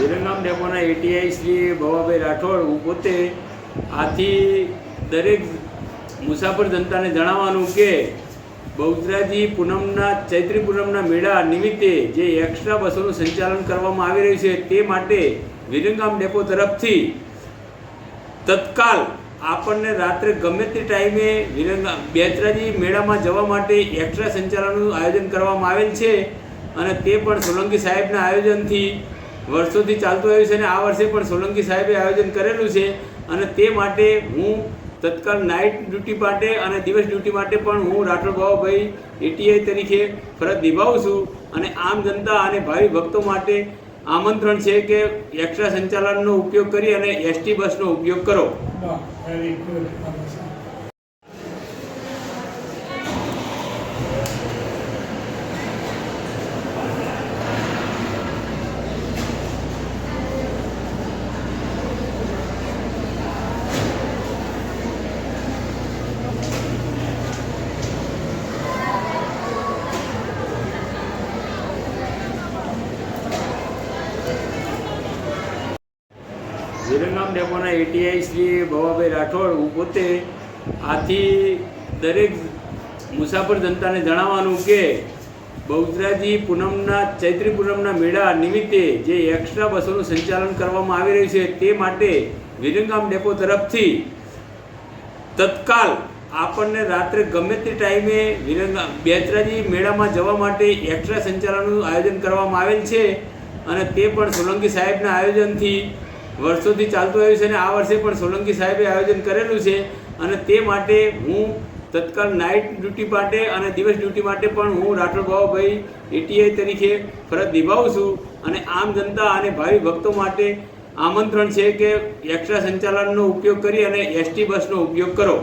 વિરંગામ ડેપોના એટીઆઈ શ્રી ભવાભાઈ રાઠોડ. હું પોતે આથી દરેક મુસાફર જનતાને જણાવવાનું કે બહુચરાજી પૂનમના, ચૈત્રી પૂનમના મેળા નિમિત્તે જે એક્સ્ટ્રા બસોનું સંચાલન કરવામાં આવી રહ્યું છે તે માટે વિરંગામ ડેપો તરફથી તત્કાલ આપણને રાત્રે ગમે તે ટાઈમે વિરંગા બેચરાજી મેળામાં જવા માટે એક્સ્ટ્રા સંચાલનનું આયોજન કરવામાં આવેલ છે અને તે પણ સોલંકી સાહેબના આયોજનથી વર્ષોથી ચાલતું આવ્યું છે અને આ વર્ષે પણ સોલંકી સાહેબે આયોજન કરેલું છે અને તે માટે હું તત્કાલ નાઇટ ડ્યુટી માટે અને દિવસ ડ્યુટી માટે પણ હું રાઠોડ બાબાભાઈ એટીઆઈ તરીકે ફરજ નિભાવું છું અને આમ જનતા અને ભાવિ ભક્તો માટે આમંત્રણ છે કે એક્સ્ટ્રા સંચાલનનો ઉપયોગ કરી અને એસટી બસનો ઉપયોગ કરો. વિરંગામ ડેપોના એટીઆઈ શ્રી ભવાભાઈ રાઠોડ. હું પોતે આથી દરેક મુસાફર જનતાને જણાવવાનું કે બહુચરાજી પૂનમના, ચૈત્રી પૂનમના મેળા નિમિત્તે જે એક્સ્ટ્રા બસોનું સંચાલન કરવામાં આવી રહ્યું છે તે માટે વિરંગામ ડેપો તરફથી તત્કાલ આપણને રાત્રે ગમે તે ટાઈમે વિરંગા બેચરાજી મેળામાં જવા માટે એક્સ્ટ્રા સંચાલનનું આયોજન કરવામાં આવેલ છે અને તે પણ સોલંકી સાહેબના આયોજનથી વર્ષોથી ચાલતું આવ્યું છે અને આ વર્ષે પણ સોલંકી સાહેબે આયોજન કરેલું છે અને તે માટે હું તત્કાલ નાઇટ ડ્યુટી માટે અને દિવસ ડ્યુટી માટે પણ હું રાઠોડ બાબાભાઈ એટીઆઈ તરીકે ફરજ નિભાવું છું અને આમ જનતા અને ભાવિ ભક્તો માટે આમંત્રણ છે કે એક્સ્ટ્રા સંચાલનનો ઉપયોગ કરી અને એસટી બસનો ઉપયોગ કરો.